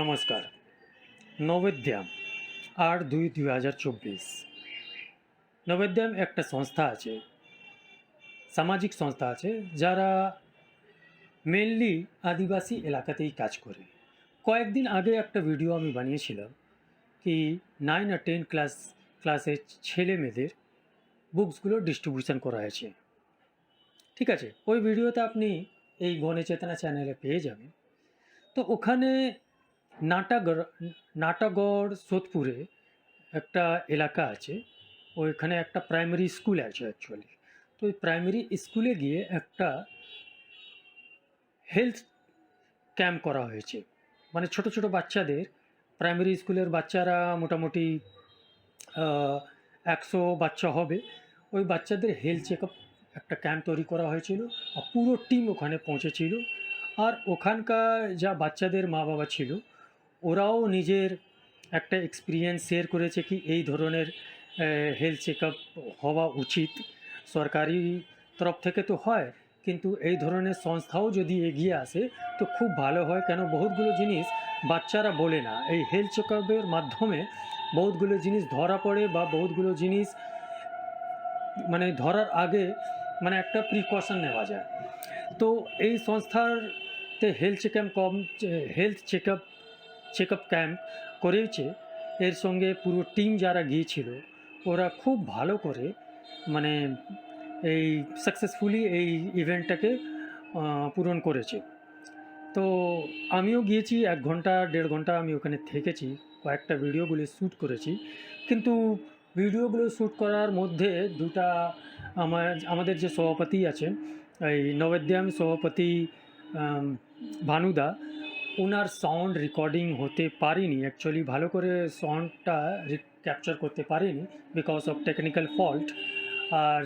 নমস্কার। নবেদ্যাম, আট দুই দুই হাজার চব্বিশ। নবেদ্যাম একটা সংস্থা আছে, সামাজিক সংস্থা আছে, যারা মেনলি আদিবাসী এলাকাতেই কাজ করে। কয়েকদিন আগে একটা ভিডিও আমি বানিয়েছিলাম কি নাইন আর টেন ক্লাস ক্লাসের ছেলে মেয়েদের বুকসগুলো ডিস্ট্রিবিউশন করা হয়েছে। ঠিক আছে, ওই ভিডিওতে আপনি এই গণে চেতনা চ্যানেলে পেয়ে যাবেন। তো ওখানে নাটাগড় নাটাগড় সোদপুরে একটা এলাকা আছে। ওইখানে একটা প্রাইমারি স্কুল আছে অ্যাকচুয়ালি তো ওই প্রাইমারি স্কুলে গিয়ে একটা হেলথ ক্যাম্প করা হয়েছে। মানে ছোট ছোট বাচ্চাদের প্রাইমারি স্কুলের বাচ্চারা মোটামুটি একশো বাচ্চা হবে। ওই বাচ্চাদের হেলথ চেক একটা ক্যাম্প তৈরি করা হয়েছিল আর পুরো টিম ওখানে পৌঁছেছিল। আর ওখানকার যা বাচ্চাদের মা বাবা ছিল ওরাও নিজের একটা এক্সপিরিয়েন্স শেয়ার করেছে কি এই ধরনের হেলথ চেকআপ হওয়া উচিত। সরকারি তরফ থেকে তো হয়, কিন্তু এই ধরনের সংস্থাও যদি এগিয়ে আসে, তো খুব ভালো হয়। কেন? বহুতগুলো জিনিস বাচ্চারা বলে না। এই হেলথ চেক মাধ্যমে বহুতগুলো জিনিস ধরা পড়ে বা বহুতগুলো জিনিস মানে ধরার আগে মানে একটা প্রিকশন নেওয়া যায়। তো এই সংস্থারতে হেলথ চেক কম health check up check up camp করেছে এর সঙ্গে পুরো টিম যারা গিয়েছিল, ওরা খুব ভালো করে মানে এই সাকসেসফুলি এই ইভেন্টটাকে পূরণ করেছে। তো আমিও গিয়েছি, এক ঘণ্টা, দেড় ঘণ্টা আমি ওখানে থেকেছি, কয়েকটা ভিডিওগুলি শ্যুট করেছি। কিন্তু ভিডিওগুলো শ্যুট করার মধ্যে দুটা আমার, আমাদের যে সভাপতি আছেন, এই নবেদ্যাম সভাপতি ভানুদা ওনার সাউন্ড রেকর্ডিং হতে পারিনি। অ্যাকচুয়ালি ভালো করে সাউন্ডটা ক্যাপচার করতে পারিনি বিকজ অফ টেকনিক্যাল ফল্ট আর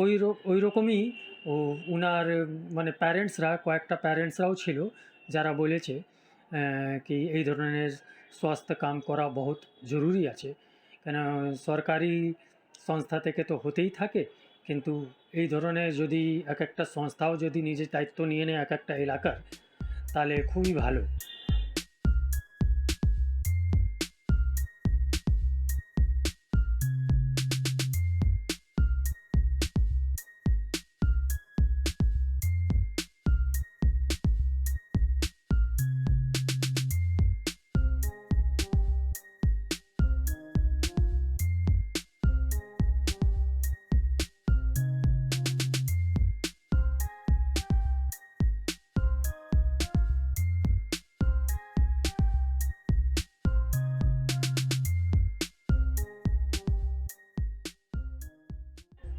ওই ওই রকমই ও ওনার মানে প্যারেন্টসরা কয়েকটা প্যারেন্টসরাও ছিল, যারা বলেছে কি এই ধরনের স্বাস্থ্য কাম করা বহুত জরুরি আছে। কেন সরকারি সংস্থা থেকে তো হতেই থাকে, কিন্তু এই ধরনের যদি এক একটা সংস্থাও যদি নিজের দায়িত্ব নিয়ে নেয় এক একটা এলাকার তাহলে খুবই ভালো।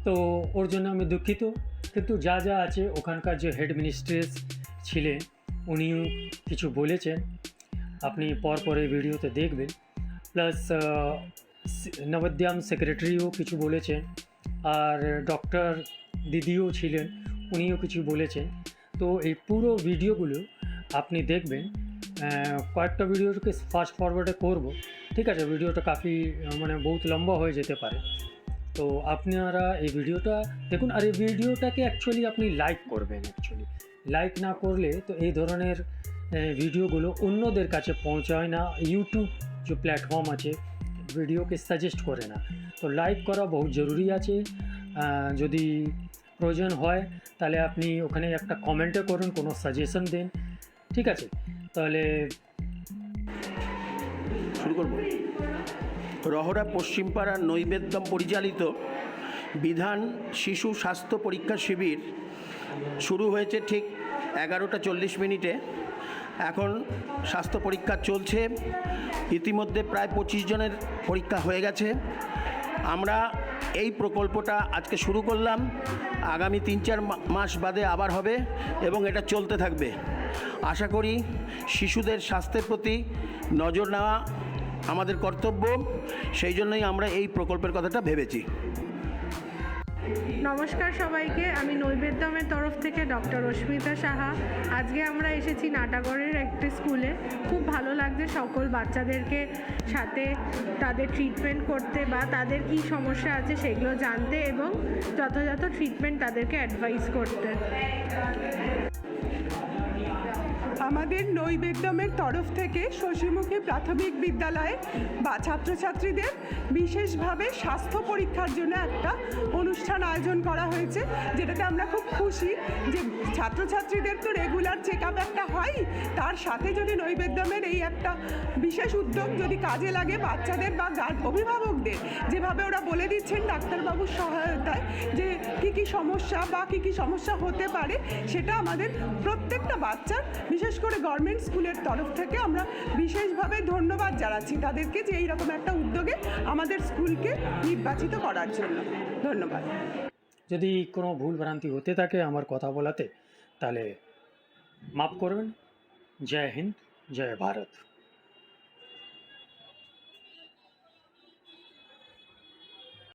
তো ওর জন্য আমি দুঃখিত। কিন্তু যা যা আছে, ওখানকার যে হেড মিনিস্ট্রেস ছিলেন, উনিও কিছু বলেছেন। আপনি পর পরে ভিডিওতে দেখবেন। প্লাস নবদ্যাম সেক্রেটারিও কিছু বলেছেন। আর ডক্টর দিদিও ছিলেন, উনিও কিছু বলেছেন। তো এই পুরো ভিডিওগুলো আপনি দেখবেন। কয়েকটা ভিডিওকে ফাস্ট ফরওয়ার্ডে করব। ঠিক আছে, ভিডিওটা কাফি মানে বহুত লম্বা হয়ে যেতে পারে। তো আপনারা এই ভিডিওটা, দেখুন, আর এই ভিডিওটাকে অ্যাকচুয়ালি আপনি লাইক করবেন অ্যাকচুয়ালি লাইক না করলে তো এই ধরনের ভিডিওগুলো অন্যদের কাছে পৌঁছায় না। ইউটিউব যে প্ল্যাটফর্ম আছে, ভিডিওকে সাজেস্ট করে না। তো লাইক করা বহু জরুরি আছে। যদি প্রয়োজন হয়, তাহলে আপনি ওখানে একটা কমেন্টে করুন, কোনো সাজেশন দিন। ঠিক আছে? তাহলে শুরু করব। রহরা পশ্চিমপাড়ার নৈবেদ্যম পরিচালিত বিধান শিশু স্বাস্থ্য পরীক্ষা শিবির শুরু হয়েছে ঠিক এগারোটা চল্লিশ মিনিটে। এখন স্বাস্থ্য পরীক্ষা চলছে। ইতিমধ্যে প্রায় পঁচিশ জনের পরীক্ষা হয়ে গেছে। আমরা এই প্রকল্পটা আজকে শুরু করলাম। আগামী তিন চার মাস বাদে আবার হবে এবং এটা চলতে থাকবে। আশা করি শিশুদের স্বাস্থ্যের প্রতি নজর নেওয়া আমাদের কর্তব্য, সেই জন্যই আমরা এই প্রকল্পের কথাটা ভেবেছি। নমস্কার সবাইকে, আমি নৈবেদ্যমের তরফ থেকে ডক্টর রশ্মিতা সাহা। আজকে আমরা এসেছি নাটাগড়ের একটি স্কুলে। খুব ভালো লাগছে সকল বাচ্চাদেরকে সাথে তাদের ট্রিটমেন্ট করতে বা তাদের কি সমস্যা আছে সেগুলো জানতে এবং যথাযথ ট্রিটমেন্ট তাদেরকে অ্যাডভাইস করতে। আমাদের নৈবেদ্যমের তরফ থেকে শশীমুখী প্রাথমিক বিদ্যালয়ে বা ছাত্রছাত্রীদের বিশেষভাবে স্বাস্থ্য পরীক্ষার জন্য একটা অনুষ্ঠান আয়োজন করা হয়েছে, যেটাতে আমরা খুব খুশি যে ছাত্রছাত্রীদের তো রেগুলার চেক আপ একটা হয়। তার সাথে যদি নৈবেদ্যমের এই একটা বিশেষ উদ্যোগ যদি কাজে লাগে বাচ্চাদের বা অভিভাবকদের, যেভাবে ওরা বলে দিচ্ছেন ডাক্তারবাবুর সহায়তায় যে কী কী সমস্যা বা কী কী সমস্যা হতে পারে, সেটা আমাদের প্রত্যেকটা বাচ্চার বিশেষ করে গভর্নমেন্ট স্কুলের তরফ থেকে আমরা বিশেষভাবে ধন্যবাদ জানাচ্ছি তাদেরকে যে এইরকম একটা উদ্যোগে আমাদের স্কুলকে নির্বাচিত করার জন্য। ধন্যবাদ। যদি কোনো ভুল ভ্রান্তি হতে থাকে আমার কথা বলাতে, তাহলে মাফ করবেন। জয় হিন্দ, জয় ভারত।